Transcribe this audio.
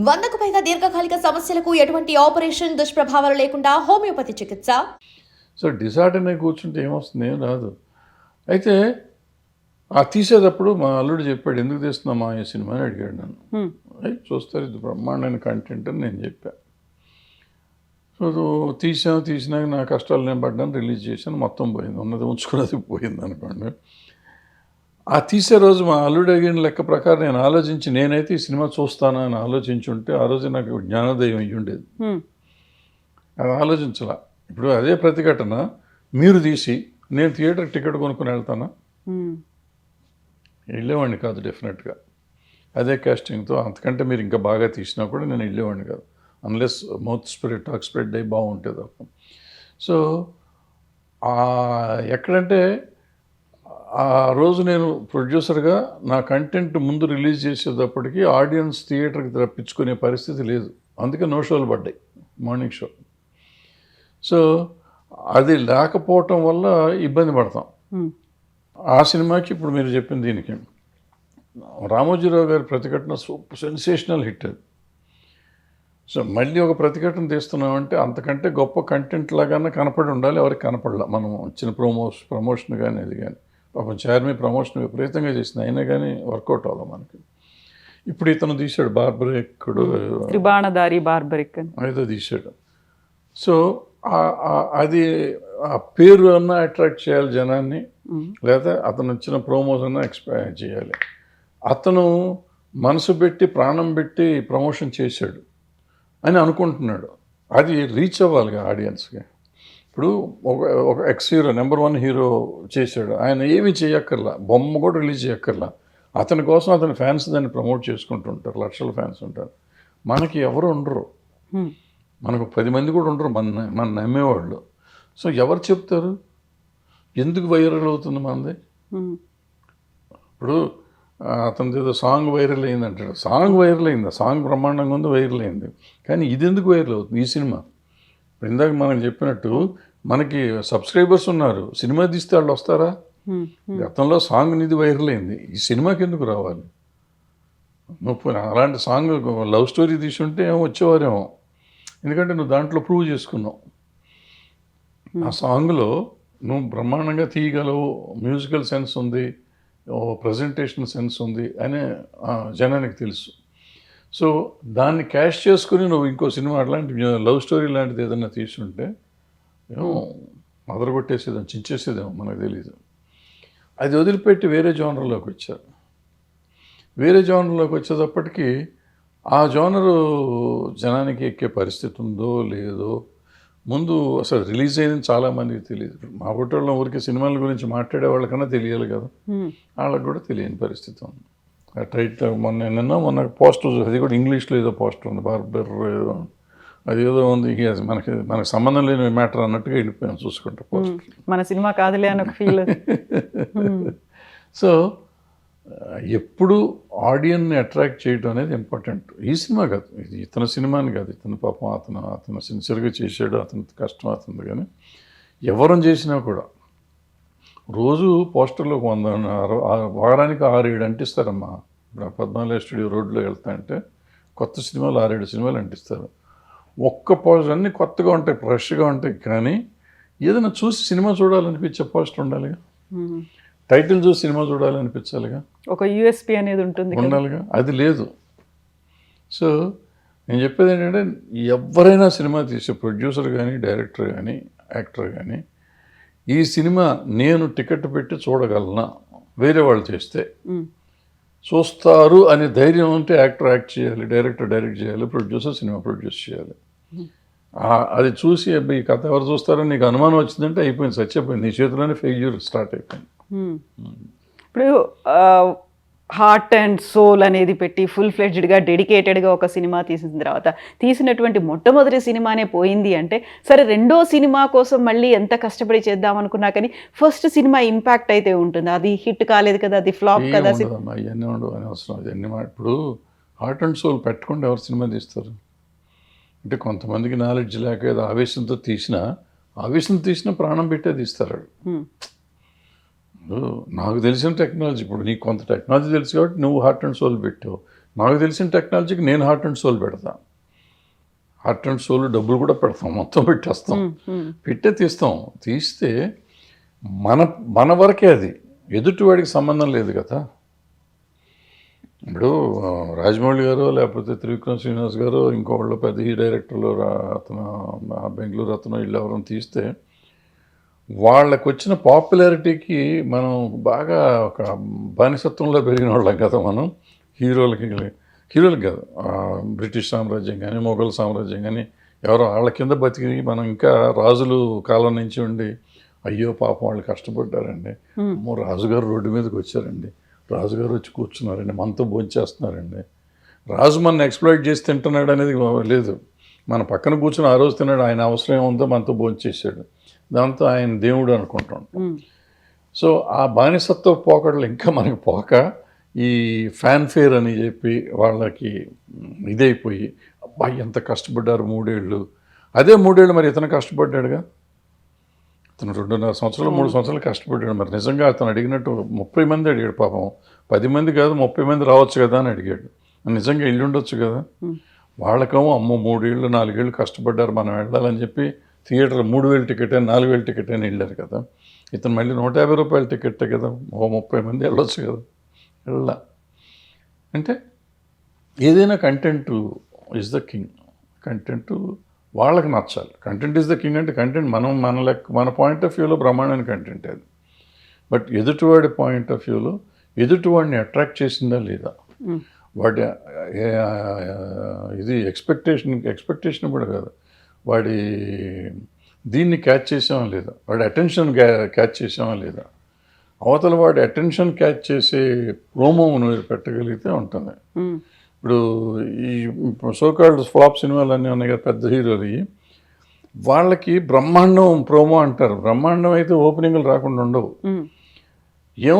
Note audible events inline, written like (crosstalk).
వందకు పైగా దీర్ఘకాలిక సమస్యలకు ఎటువంటి ఆపరేషన్ దుష్ప్రభావాలు లేకుండా హోమియోపతి చికిత్స? సో డిసార్డర్ అయి కూర్చుంటే ఏమొస్తుంది? ఏం రాదు. అయితే ఆ తీసేటప్పుడు మా అల్లుడు చెప్పాడు ఎందుకు తీస్తున్నామా ఈ సినిమా? అని అడిగాడు నన్ను. అయితే చూస్తారు ఇది బ్రహ్మాండమైన కంటెంట్ అని నేను చెప్పా. సో తీసాను తీసినాక నా కష్టాలు నేను పడ్డాను రిలీజ్ చేశాను మొత్తం పోయింది. ఉన్నది ఉంచుకున్నది పోయింది అనుకోండి. ఆ తీసే రోజు మా అల్లుడు అడిగిన లెక్క ప్రకారం నేను ఆలోచించి నేనైతే ఈ సినిమా చూస్తాను అని ఆలోచించి ఉంటే ఆ రోజు నాకు జ్ఞానోదయం అయ్యి ఉండేది. అది ఆలోచించాల. ఇప్పుడు అదే ప్రతిఘటన మీరు తీసి నేను థియేటర్ టికెట్ కొనుక్కుని వెళ్తానా. వెళ్ళేవాడిని కాదు డెఫినెట్గా. అదే కాస్టింగ్తో అంతకంటే మీరు ఇంకా బాగా తీసినా కూడా నేను వెళ్ళేవాడిని కాదు. Unless mouth spread talk spread అయ్యి బాగుంటుంది సో ఎక్కడంటే ఆ రోజు నేను ప్రొడ్యూసర్గా నా కంటెంట్ ముందు రిలీజ్ చేసేటప్పటికి ఆడియన్స్ థియేటర్కి రప్పించుకునే పరిస్థితి లేదు. అందుకే నో షోలు పడ్డాయి మార్నింగ్ షో. సో అది లేకపోవటం వల్ల ఇబ్బంది పడతాం. ఆ సినిమాకి ఇప్పుడు మీరు చెప్పిన దీనికి రామోజీరావు గారి ప్రతిఘటన సూపర్ సెన్సేషనల్ హిట్ అది. సో మళ్ళీ ఒక ప్రతిఘటన తీస్తున్నామంటే అంతకంటే గొప్ప కంటెంట్ లాగానే కనపడి ఉండాలి. ఎవరికి కనపడలా. మనం వచ్చిన ప్రమోస్ ప్రమోషన్ కానీ అది కానీ పాపం చార్మి ప్రమోషన్ విపరీతంగా చేసిన అయినా కానీ వర్కౌట్ అవ్వాలి మనకి. ఇప్పుడు ఇతను తీశాడు బార్బరేక్కుడు. త్రిబాణధారి బార్బరిక్ ఏదో తీశాడు. సో అది ఆ పేరు అన్నా అట్రాక్ట్ చేయాలి జనాన్ని. లేదా అతను వచ్చిన ప్రోమోస్ అన్నా ఎక్స్పైర్ చేయాలి. అతను మనసు పెట్టి ప్రాణం పెట్టి ప్రమోషన్ చేశాడు అని అనుకుంటున్నాడు. అది రీచ్ అవ్వాలిగా ఆడియన్స్కి. ఇప్పుడు ఒక ఒక ex hero number one hero చేశాడు. ఆయన ఏమీ చేయక్కర్లా. బొమ్మ కూడా రిలీజ్ చేయక్కర్లా. అతని కోసం అతని ఫ్యాన్స్ దాన్ని ప్రమోట్ చేసుకుంటుంటారు. లక్షల ఫ్యాన్స్ ఉంటారు. మనకి ఎవరు ఉండరు. మనకు పది మంది కూడా ఉండరు. మన మన నమ్మేవాళ్ళు. సో ఎవరు చెప్తారు? ఎందుకు వైరల్ అవుతుంది మనది. ఇప్పుడు ఆ, అతనిది ఏదో సాంగ్ వైరల్ అయింది అంటాడు. సాంగ్ వైరల్ అయింది. సాంగ్ బ్రహ్మాండంగా ఉంది వైరల్ అయింది. కానీ ఇది ఎందుకు వైరల్ అవుతుంది? ఈ సినిమా. ఇప్పుడు ఇందాక మనం చెప్పినట్టు మనకి సబ్స్క్రైబర్స్ ఉన్నారు. సినిమా తీస్తే వాళ్ళు వస్తారా. గతంలో సాంగ్ నిధి వైరల్ అయింది. ఈ సినిమాకి ఎందుకు రావాలి? నువ్వు అలాంటి సాంగ్ లవ్ స్టోరీ తీసుంటే ఏమో వచ్చేవారేమో. ఎందుకంటే నువ్వు దాంట్లో ప్రూవ్ చేసుకున్నావు. ఆ సాంగ్లో నువ్వు బ్రహ్మాండంగా తీయగలవు. మ్యూజికల్ సెన్స్ ఉంది. ఓ ప్రజెంటేషన్ సెన్స్ ఉంది అని జనానికి తెలుసు. సో దాన్ని క్యాష్ చేసుకుని నువ్వు ఇంకో సినిమా అట్లాంటి లవ్ స్టోరీ లాంటిది ఏదైనా తీసుంటే ఏమో మొదలుగొట్టేసేదేమో చించేసేదేమో మనకు తెలియదు అది వదిలిపెట్టి వేరే జోనర్లోకి వచ్చారు. వేరే జోనర్లోకి వచ్చేటప్పటికి ఆ జోనరు జనానికి ఎక్కే పరిస్థితి ఉందో లేదో ముందు అసలు రిలీజ్ అయింది చాలామందికి తెలియదు. మా ఊరికి సినిమాల గురించి మాట్లాడే వాళ్ళకన్నా తెలియాలి కదా. హ్మ్. వాళ్ళకి కూడా తెలియని పరిస్థితి ఉంది. టైట్ మొన్న నిన్న మొన్న పోస్టర్ అది కూడా ఇంగ్లీష్లో ఏదో పోస్టర్ ఉంది బార్బర్ ఏదో. అది ఏదో ఉంది మనకి మనకు సంబంధం లేని మ్యాటర్ అన్నట్టుగా వెళ్ళిపోయాం చూసుకుంటే పోస్టర్ మన సినిమా కాదులే అని ఒక ఫీల్. (laughs) సో ఎప్పుడు ఆడియన్ని అట్రాక్ట్ చేయడం అనేది ఇంపార్టెంట్. ఈ సినిమా కాదు ఇది ఇతని సినిమాని కాదు ఇతను పాపం అతను అతను సిన్సియర్గా చేసాడు అతని కష్టం అతనిది కానీ ఎవరం చేసినా కూడా రోజు పోస్టర్లో వంద వారానికి ఆరు ఏడు అంటిస్తారమ్మా. ఇప్పుడు పద్మాలయ స్టూడియో రోడ్లో వెళ్తా అంటే కొత్త సినిమాలు ఆరేడు సినిమాలు అంటిస్తారు. ఒక్క పోస్టర్ అన్నీ కొత్తగా ఉంటాయి ఫ్రెష్గా ఉంటాయి కానీ ఏదైనా చూసి సినిమా చూడాలనిపించే పోస్టర్ ఉండాలిగా. టైటిల్ చూసి సినిమా చూడాలనిపించాలిగా. ఒక యుఎస్పి అనేది ఉంటుంది. ఉండాలిగా. అది లేదు. సో నేను చెప్పేది ఏంటంటే ఎవరైనా సినిమా తీసే ప్రొడ్యూసర్ కానీ డైరెక్టర్ కానీ యాక్టర్ కానీ ఈ సినిమా నేను టికెట్ పెట్టి చూడగలనా? వేరే వాళ్ళు చేస్తే. చూస్తారు అనే ధైర్యం ఉంటే యాక్టర్ యాక్ట్ చేయాలి డైరెక్టర్ డైరెక్ట్ చేయాలి ప్రొడ్యూసర్ సినిమా ప్రొడ్యూస్ చేయాలి. అది చూసి ఈ కథ ఎవరు చూస్తారో నీకు అనుమానం వచ్చిందంటే అయిపోయింది చచ్చిపోయింది. నీ చేతిలోనే ఫెయిల్యూర్ స్టార్ట్ అయిపోయింది. ఇప్పుడు హార్ట్ అండ్ సోల్ అనేది పెట్టి ఫుల్ ఫ్లెడ్జ్డ్గా డెడికేటెడ్గా ఒక సినిమా తీసిన తర్వాత తీసినటువంటి మొట్టమొదటి సినిమానే పోయింది అంటే సరే రెండో సినిమా కోసం మళ్ళీ ఎంత కష్టపడి చేద్దాం అనుకున్నా కానీ ఫస్ట్ సినిమా ఇంపాక్ట్ అయితే ఉంటుంది. అది హిట్ కాలేదు కదా అది ఫ్లాప్ కదా ఇవన్నీ ఉండవు అవసరం ఇప్పుడు హార్ట్ అండ్ సోల్ పెట్టకుండా ఎవరు సినిమా తీస్తారు? అంటే కొంతమందికి నాలెడ్జ్ లేక ఏదో ఆవేశంతో తీసినా ఆవేశంతో తీసినా ప్రాణం పెట్టే తీస్తారు. నాకు తెలిసిన టెక్నాలజీ ఇప్పుడు నీకు కొంత టెక్నాలజీ తెలుసు కాబట్టి నువ్వు హార్ట్ అండ్ సోల్ పెట్టావు నాకు తెలిసిన టెక్నాలజీకి నేను హార్ట్ అండ్ సోల్ పెడతా. హార్ట్ అండ్ సోల్ డబ్బులు కూడా పెడతాం మొత్తం పెట్టేస్తాం. పెట్టే తీస్తాం. తీస్తే మన మన వరకే అది. ఎదుటివాడికి సంబంధం లేదు కదా. ఇప్పుడు రాజమౌళి గారు లేకపోతే త్రివిక్రమ్ శ్రీనివాస్ గారు ఇంకోళ్ళు పెద్ద ఈ డైరెక్టర్లు రా- అతను బెంగళూరు అతను వీళ్ళు ఎవరైనా తీస్తే వాళ్ళకు వచ్చిన పాపులారిటీకి మనం బాగా ఒక బానిసత్వంలో పెరిగిన వాళ్ళం కదా మనం. హీరోలకి హీరోలకి కాదు బ్రిటిష్ సామ్రాజ్యం కానీ మొఘల్ సామ్రాజ్యం కానీ ఎవరో వాళ్ళ కింద బతికి మనం ఇంకా రాజులు కాలం నుంచి ఉండి అయ్యో పాపం వాళ్ళు కష్టపడ్డారండి. అమ్మో రాజుగారు రోడ్డు మీదకి వచ్చారండి. రాజుగారు వచ్చి కూర్చున్నారండి మనతో భోంచేస్తున్నారండి. రాజు మన ఎక్స్ప్లోయిట్ చేసి తింటున్నాడు అనేది లేదు. మన పక్కన కూర్చుని ఆ రోజు తిన్నాడు ఆయన అవసరం ఏముందో మనతో భోంచేసాడు దాంతో ఆయన దేవుడు అనుకుంటాం సో ఆ బానిసత్వ పోకడలు ఇంకా మనకి పోక ఈ ఫ్యాన్ ఫేర్ అని చెప్పి వాళ్ళకి ఇదైపోయి అబ్బా ఎంత కష్టపడ్డారు మూడేళ్ళు. అదే మూడేళ్ళు మరి ఇతను కష్టపడ్డాడుగా? అతను రెండున్నర సంవత్సరాలు మూడు సంవత్సరాలు కష్టపడ్డాడు మరి. నిజంగా అతను అడిగినట్టు ముప్పై మంది అడిగాడు పాపం. పది మంది కాదు ముప్పై మంది రావచ్చు కదా అని అడిగాడు. నిజంగా ఇల్లు ఉండొచ్చు కదా వాళ్ళకేమో అమ్మో మూడేళ్ళు నాలుగేళ్ళు కష్టపడ్డారు మనం వెళ్ళాలని చెప్పి థియేటర్ మూడు వేలు టికెట్ అని నాలుగు వేలు టికెట్ అని వెళ్ళారు కదా. ఇతను మళ్ళీ నూట యాభై రూపాయల టికెట్ కదా. ఓ ముప్పై మంది వెళ్ళొచ్చు కదా. వెళ్ళా. అంటే ఏదైనా content is the king. Content వాళ్ళకి నచ్చాలి. కంటెంట్ ఇస్ ద కింగ్ అంటే కంటెంట్ మనం మన లెక్క మన పాయింట్ ఆఫ్ వ్యూలో బ్రహ్మాండమైన కంటెంట్ అది. బట్ ఎదుటివాడి పాయింట్ ఆఫ్ వ్యూలో ఎదుటివాడిని అట్రాక్ట్ చేసిందా లేదా? ఏ- ఇది ఎక్స్పెక్టేషన్ ఎక్స్పెక్టేషన్ కూడా కాదు. వాడి దీన్ని క్యాచ్ చేసామా లేదా వాడి అటెన్షన్ క్యాచ్ చేసామా లేదా అవతల వాడి అటెన్షన్ క్యాచ్ చేసే ప్రోమో నువ్వు పెట్టగలిగితే ఉంటుంది. ఇప్పుడు ఈ సోకాల్డ్ ఫ్లాప్ సినిమాలు అన్నీ ఉన్నాయి కదా పెద్ద హీరోలు వాళ్ళకి బ్రహ్మాండం ప్రోమో అంటారు. బ్రహ్మాండం అయితే ఓపెనింగ్లు రాకుండా ఉండవు.